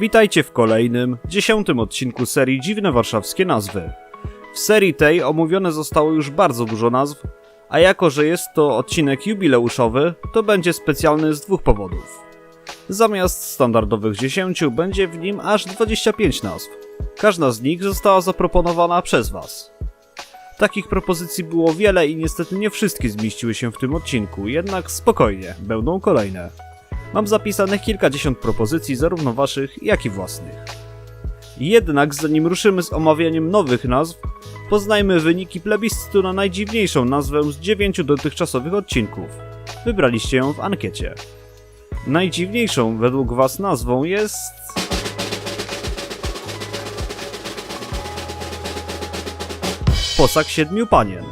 Witajcie w kolejnym, dziesiątym odcinku serii Dziwne Warszawskie Nazwy. W serii tej omówione zostało już bardzo dużo nazw, a jako że jest to odcinek jubileuszowy, to będzie specjalny z dwóch powodów. Zamiast standardowych 10 będzie w nim aż 25 nazw. Każda z nich została zaproponowana przez Was. Takich propozycji było wiele i niestety nie wszystkie zmieściły się w tym odcinku, jednak spokojnie, będą kolejne. Mam zapisanych kilkadziesiąt propozycji, zarówno waszych, jak i własnych. Jednak zanim ruszymy z omawianiem nowych nazw, poznajmy wyniki plebiscytu na najdziwniejszą nazwę z dziewięciu dotychczasowych odcinków. Wybraliście ją w ankiecie. Najdziwniejszą według was nazwą jest... Posag Siedmiu Panien.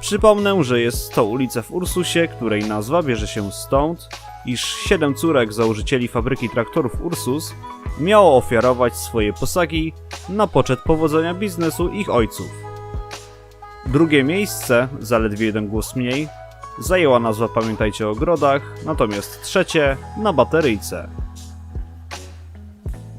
Przypomnę, że jest to ulica w Ursusie, której nazwa bierze się stąd, iż siedem córek założycieli fabryki traktorów Ursus miało ofiarować swoje posagi na poczet powodzenia biznesu ich ojców. Drugie miejsce, zaledwie jeden głos mniej, zajęła nazwa Pamiętajcie o ogrodach, natomiast trzecie na bateryjce.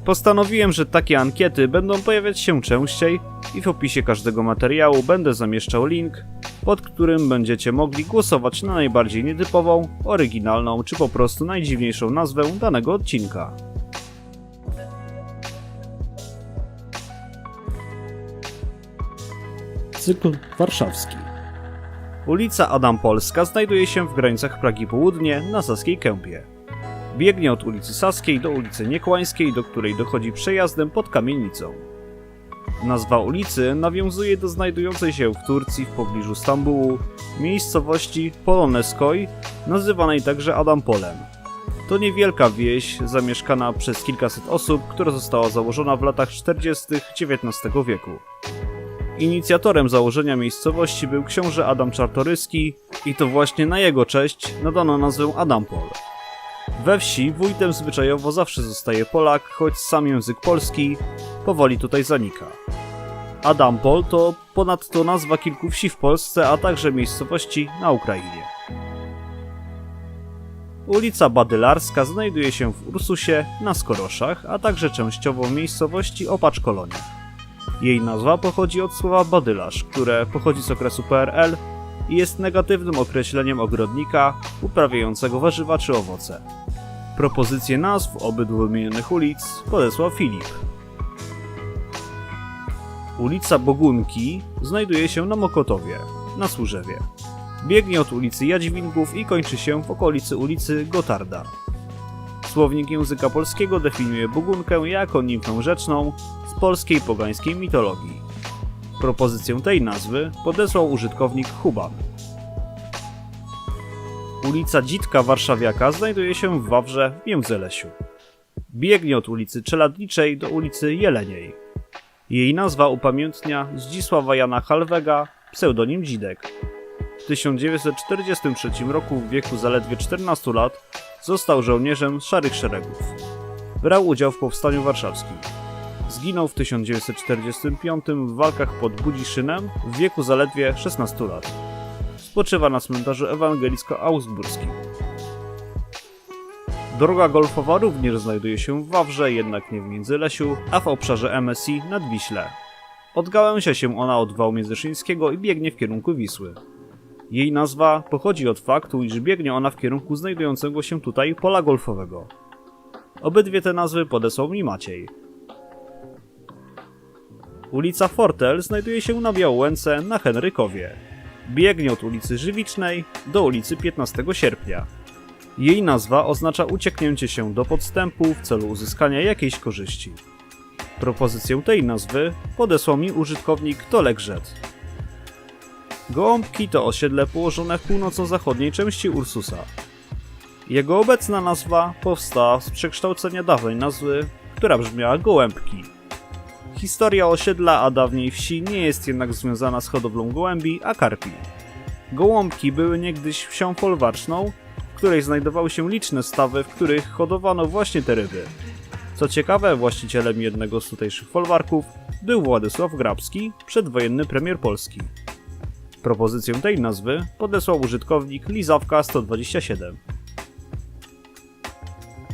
Postanowiłem, że takie ankiety będą pojawiać się częściej i w opisie każdego materiału będę zamieszczał link, pod którym będziecie mogli głosować na najbardziej nietypową, oryginalną czy po prostu najdziwniejszą nazwę danego odcinka. Cykl warszawski. Ulica Adam Polska znajduje się w granicach Pragi Południe na Saskiej Kępie. Biegnie od ulicy Saskiej do ulicy Niekłańskiej, do której dochodzi przejazdem pod kamienicą. Nazwa ulicy nawiązuje do znajdującej się w Turcji w pobliżu Stambułu miejscowości Poloneskoj, nazywanej także Adampolem. To niewielka wieś zamieszkana przez kilkaset osób, która została założona w latach 40. XIX wieku. Inicjatorem założenia miejscowości był książę Adam Czartoryski i to właśnie na jego cześć nadano nazwę Adampol. We wsi wójtem zwyczajowo zawsze zostaje Polak, choć sam język polski powoli tutaj zanika. Adampol to ponadto nazwa kilku wsi w Polsce, a także miejscowości na Ukrainie. Ulica Badylarska znajduje się w Ursusie, na Skoroszach, a także częściowo w miejscowości Opacz Kolonia. Jej nazwa pochodzi od słowa badylarz, które pochodzi z okresu PRL i jest negatywnym określeniem ogrodnika uprawiającego warzywa czy owoce. Propozycje nazw obydwu wymienionych ulic podesłał Filip. Ulica Bogunki znajduje się na Mokotowie, na Służewie. Biegnie od ulicy Jadźwingów i kończy się w okolicy ulicy Gotarda. Słownik języka polskiego definiuje Bogunkę jako nimfę rzeczną z polskiej pogańskiej mitologii. Propozycję tej nazwy podesłał użytkownik Huban. Ulica Dzitka Warszawiaka znajduje się w Wawrze w Międzylesiu. Biegnie od ulicy Czeladniczej do ulicy Jeleniej. Jej nazwa upamiętnia Zdzisława Jana Halwega, pseudonim Dzidek. W 1943 roku w wieku zaledwie 14 lat został żołnierzem Szarych Szeregów. Brał udział w Powstaniu Warszawskim. Zginął w 1945 w walkach pod Budziszynem w wieku zaledwie 16 lat. Spoczywa na cmentarzu ewangelicko-augsburskim. Droga golfowa również znajduje się w Wawrze, jednak nie w Międzylesiu, a w obszarze MSI nad Wiśle. Odgałęzia się ona od wału międzyszyńskiego i biegnie w kierunku Wisły. Jej nazwa pochodzi od faktu, iż biegnie ona w kierunku znajdującego się tutaj pola golfowego. Obydwie te nazwy podesłał mi Maciej. Ulica Fortel znajduje się na Białołęce na Henrykowie. Biegnie od ulicy Żywicznej do ulicy 15 sierpnia. Jej nazwa oznacza ucieknięcie się do podstępu w celu uzyskania jakiejś korzyści. Propozycję tej nazwy podesłał mi użytkownik Tolek Rzet. Gołąbki to osiedle położone w północno-zachodniej części Ursusa. Jego obecna nazwa powstała z przekształcenia dawnej nazwy, która brzmiała Gołębki. Historia osiedla, a dawniej wsi nie jest jednak związana z hodowlą gołębi, a karpi. Gołąbki były niegdyś wsią folwarczną, której znajdowały się liczne stawy, w których hodowano właśnie te ryby. Co ciekawe, właścicielem jednego z tutejszych folwarków był Władysław Grabski, przedwojenny premier Polski. Propozycję tej nazwy podesłał użytkownik Lizawka 127.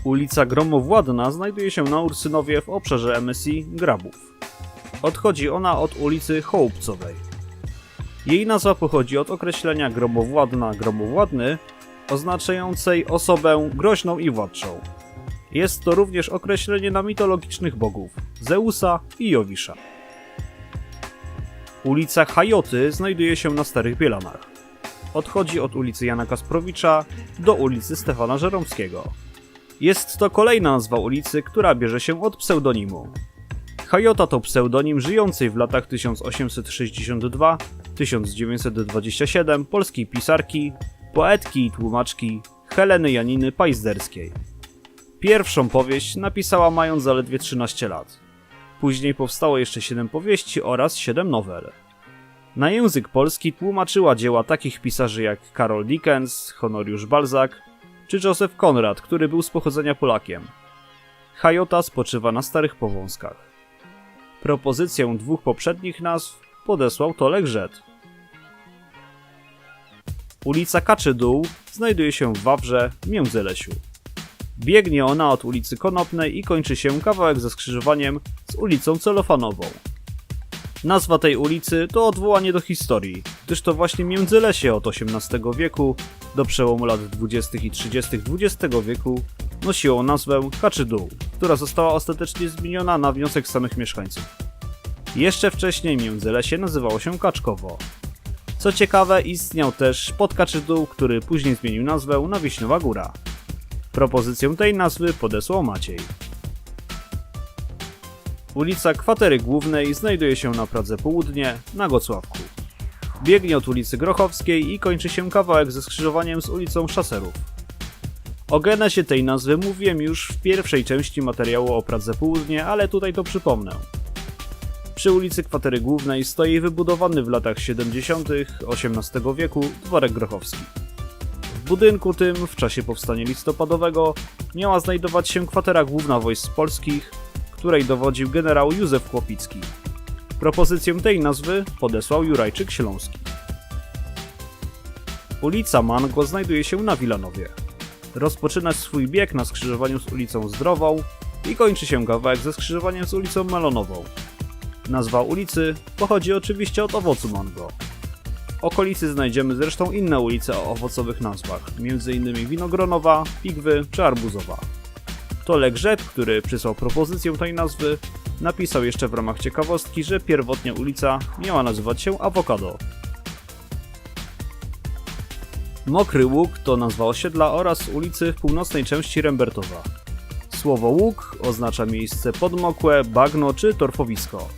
Ulica Gromowładna znajduje się na Ursynowie w obszarze MSI Grabów. Odchodzi ona od ulicy Chołupcowej. Jej nazwa pochodzi od określenia gromowładna gromowładny, oznaczającej osobę groźną i władczą. Jest to również określenie na mitologicznych bogów Zeusa i Jowisza. Ulica Hajoty znajduje się na Starych Bielanach. Odchodzi od ulicy Jana Kasprowicza do ulicy Stefana Żeromskiego. Jest to kolejna nazwa ulicy, która bierze się od pseudonimu. Hajota to pseudonim żyjącej w latach 1862-1927 polskiej pisarki, poetki i tłumaczki Heleny Janiny Pajzderskiej. Pierwszą powieść napisała mając zaledwie 13 lat. Później powstało jeszcze 7 powieści oraz 7 nowel. Na język polski tłumaczyła dzieła takich pisarzy jak Karol Dickens, Honoriusz Balzac czy Joseph Conrad, który był z pochodzenia Polakiem. Hajota spoczywa na starych powązkach. Propozycję dwóch poprzednich nazw podesłał Tolek Rzet. Ulica Kaczydół znajduje się w Wawrze, Międzylesiu. Biegnie ona od ulicy Konopnej i kończy się kawałek ze skrzyżowaniem z ulicą Celofanową. Nazwa tej ulicy to odwołanie do historii, gdyż to właśnie Międzylesie od XVIII wieku do przełomu lat 20. i 30. XX wieku nosiło nazwę Kaczydół, która została ostatecznie zmieniona na wniosek samych mieszkańców. Jeszcze wcześniej Międzylesie nazywało się Kaczkowo. Co ciekawe, istniał też Podkaczydół, który później zmienił nazwę na Wiśniowa Góra. Propozycję tej nazwy podesłał Maciej. Ulica Kwatery Głównej znajduje się na Pradze Południe, na Gocławku. Biegnie od ulicy Grochowskiej i kończy się kawałek ze skrzyżowaniem z ulicą Szaserów. O genezie tej nazwy mówiłem już w pierwszej części materiału o Pradze Południe, ale tutaj to przypomnę. Przy ulicy Kwatery Głównej stoi wybudowany w latach 70. XVIII wieku dworek grochowski. W budynku tym w czasie powstania listopadowego miała znajdować się kwatera główna wojsk polskich, której dowodził generał Józef Kłopicki. Propozycję tej nazwy podesłał Jurajczyk Śląski. Ulica Mango znajduje się na Wilanowie. Rozpoczyna swój bieg na skrzyżowaniu z ulicą Zdrową i kończy się kawałek ze skrzyżowaniem z ulicą Melonową. Nazwa ulicy pochodzi oczywiście od owocu mango. W okolicy znajdziemy zresztą inne ulice o owocowych nazwach, m.in. Winogronowa, Pigwy czy Arbuzowa. To Legrzet, który przysłał propozycję tej nazwy, napisał jeszcze w ramach ciekawostki, że pierwotnie ulica miała nazywać się Awokado. Mokry Łuk to nazwa osiedla oraz ulicy w północnej części Rembertowa. Słowo łuk oznacza miejsce podmokłe, bagno czy torfowisko.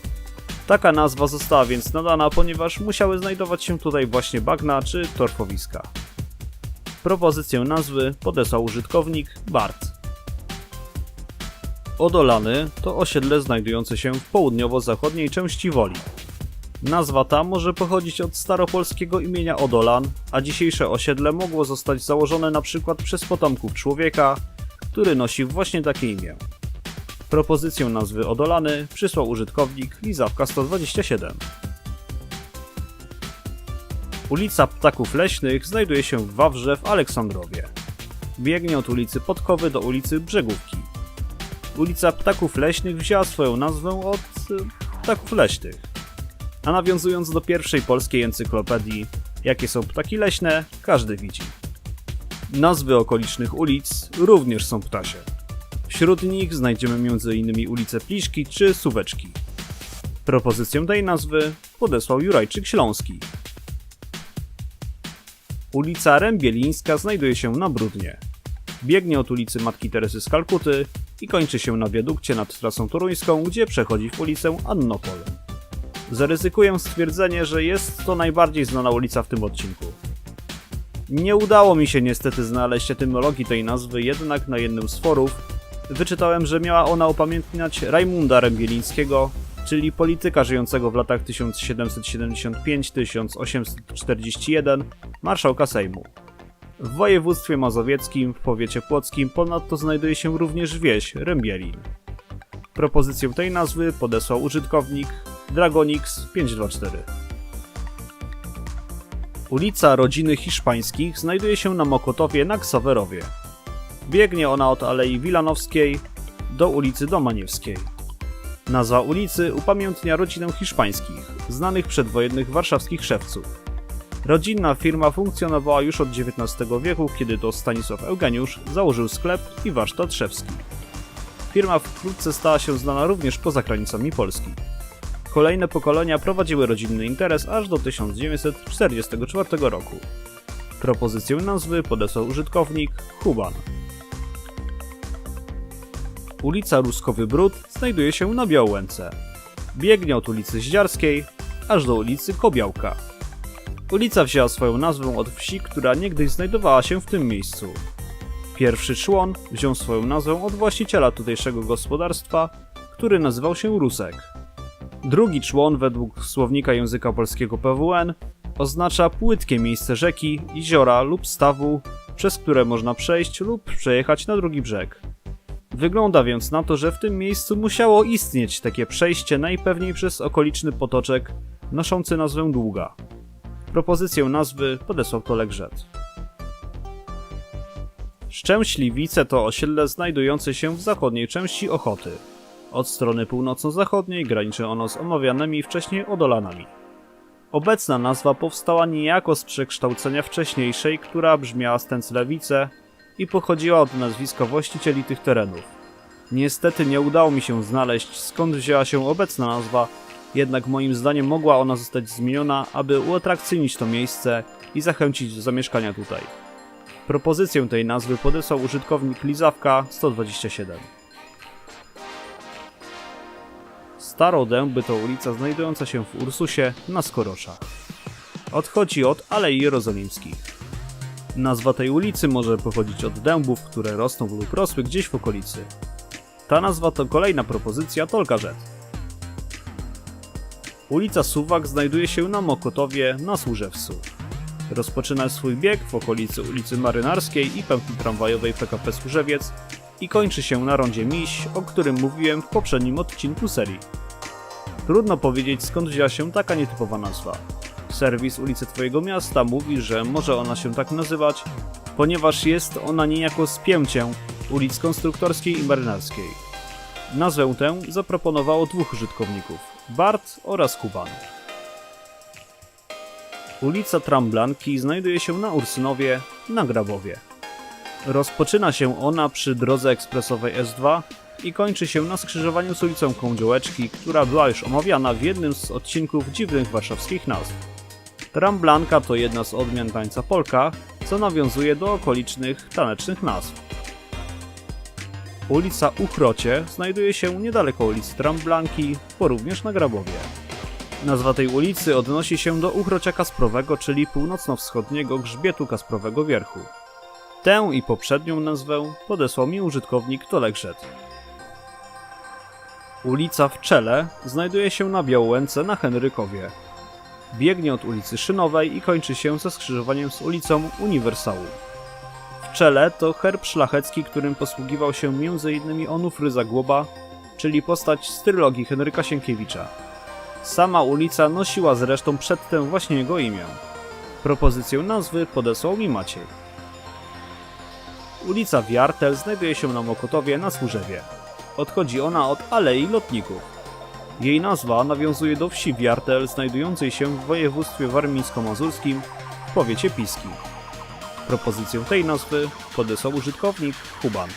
Taka nazwa została więc nadana, ponieważ musiały znajdować się tutaj właśnie bagna czy torfowiska. Propozycję nazwy podesłał użytkownik Bart. Odolany to osiedle znajdujące się w południowo-zachodniej części Woli. Nazwa ta może pochodzić od staropolskiego imienia Odolan, a dzisiejsze osiedle mogło zostać założone na przykład przez potomków człowieka, który nosi właśnie takie imię. Propozycję nazwy Odolany przysłał użytkownik Lizawka 127. Ulica Ptaków Leśnych znajduje się w Wawrze w Aleksandrowie. Biegnie od ulicy Podkowy do ulicy Brzegówki. Ulica Ptaków Leśnych wzięła swoją nazwę od y, ptaków leśnych. A nawiązując do pierwszej polskiej encyklopedii Jakie są ptaki leśne, każdy widzi. Nazwy okolicznych ulic również są ptasie. Wśród nich znajdziemy m.in. ulicę Pliszki czy Suweczki. Propozycję tej nazwy podesłał Jurajczyk Śląski. Ulica Rębielińska znajduje się na Brudnie. Biegnie od ulicy Matki Teresy z Kalkuty i kończy się na wiadukcie nad trasą toruńską, gdzie przechodzi w ulicę Annopol. Zaryzykuję stwierdzenie, że jest to najbardziej znana ulica w tym odcinku. Nie udało mi się niestety znaleźć etymologii tej nazwy, jednak na jednym z forów wyczytałem, że miała ona upamiętniać Rajmunda Rębielińskiego, czyli polityka żyjącego w latach 1775-1841, marszałka Sejmu. W województwie mazowieckim, w powiecie płockim, ponadto znajduje się również wieś Rębielin. Propozycję tej nazwy podesłał użytkownik Dragonix524. Ulica Rodziny Hiszpańskich znajduje się na Mokotowie na Ksawerowie. Biegnie ona od Alei Wilanowskiej do ulicy Domaniewskiej. Nazwa ulicy upamiętnia rodzinę hiszpańskich, znanych przedwojennych warszawskich szewców. Rodzinna firma funkcjonowała już od XIX wieku, kiedy to Stanisław Eugeniusz założył sklep i warsztat szewski. Firma wkrótce stała się znana również poza granicami Polski. Kolejne pokolenia prowadziły rodzinny interes aż do 1944 roku. Propozycję nazwy podesłał użytkownik Huban. Ulica Ruskowy Brud znajduje się na Białęce. Biegnie od ulicy Zdziarskiej aż do ulicy Kobiałka. Ulica wzięła swoją nazwę od wsi, która niegdyś znajdowała się w tym miejscu. Pierwszy człon wziął swoją nazwę od właściciela tutejszego gospodarstwa, który nazywał się Rusek. Drugi człon, według słownika języka polskiego PWN, oznacza płytkie miejsce rzeki, jeziora lub stawu, przez które można przejść lub przejechać na drugi brzeg. Wygląda więc na to, że w tym miejscu musiało istnieć takie przejście najpewniej przez okoliczny potoczek noszący nazwę Długa. Propozycję nazwy podesłał to Legrzet. Szczęśliwice to osiedle znajdujące się w zachodniej części Ochoty. Od strony północno-zachodniej graniczy ono z omawianymi wcześniej Odolanami. Obecna nazwa powstała niejako z przekształcenia wcześniejszej, która brzmiała Stęclewice i pochodziła od nazwiska właścicieli tych terenów. Niestety nie udało mi się znaleźć skąd wzięła się obecna nazwa, jednak moim zdaniem mogła ona zostać zmieniona, aby uatrakcyjnić to miejsce i zachęcić do zamieszkania tutaj. Propozycję tej nazwy podesłał użytkownik Lizawka 127. Starodęby to ulica znajdująca się w Ursusie na Skoroszach. Odchodzi od Alei Jerozolimskich. Nazwa tej ulicy może pochodzić od dębów, które rosną lub rosły gdzieś w okolicy. Ta nazwa to kolejna propozycja Tolka Rzet. Ulica Suwak znajduje się na Mokotowie na Służewcu. Rozpoczyna swój bieg w okolicy ulicy Marynarskiej i pętli tramwajowej PKP Służewiec i kończy się na rondzie Miś, o którym mówiłem w poprzednim odcinku serii. Trudno powiedzieć skąd wzięła się taka nietypowa nazwa. Serwis ulicy Twojego Miasta mówi, że może ona się tak nazywać, ponieważ jest ona niejako spięciem ulic Konstruktorskiej i Marynarskiej. Nazwę tę zaproponowało dwóch użytkowników, Bart oraz Kuban. Ulica Tramblanki znajduje się na Ursynowie, na Grabowie. Rozpoczyna się ona przy drodze ekspresowej S2 i kończy się na skrzyżowaniu z ulicą Kądziołeczki, która była już omawiana w jednym z odcinków dziwnych warszawskich nazw. Tramblanka to jedna z odmian tańca polka, co nawiązuje do okolicznych tanecznych nazw. Ulica Uchrocie znajduje się niedaleko ulicy Tramblanki, bo również na Grabowie. Nazwa tej ulicy odnosi się do Uchrocia Kasprowego, czyli północno-wschodniego grzbietu Kasprowego Wierchu. Tę i poprzednią nazwę podesłał mi użytkownik Tolekrzet. Ulica w Czele znajduje się na Białęce na Henrykowie. Biegnie od ulicy Szynowej i kończy się ze skrzyżowaniem z ulicą Uniwersału. W Czele to herb szlachecki, którym posługiwał się m.in. Onufry Zagłoba, czyli postać z trylogii Henryka Sienkiewicza. Sama ulica nosiła zresztą przedtem właśnie jego imię. Propozycję nazwy podesłał mi Maciej. Ulica Wiartel znajduje się na Mokotowie na Służewie. Odchodzi ona od Alei Lotników. Jej nazwa nawiązuje do wsi Wiartel znajdującej się w województwie warmińsko-mazurskim w powiecie piskim. Propozycję tej nazwy podesłał użytkownik Kuban.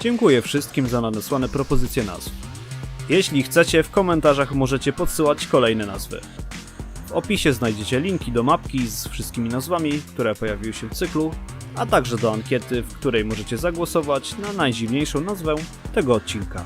Dziękuję wszystkim za nadesłane propozycje nazw. Jeśli chcecie, w komentarzach możecie podsyłać kolejne nazwy. W opisie znajdziecie linki do mapki z wszystkimi nazwami, które pojawiły się w cyklu, a także do ankiety, w której możecie zagłosować na najdziwniejszą nazwę tego odcinka.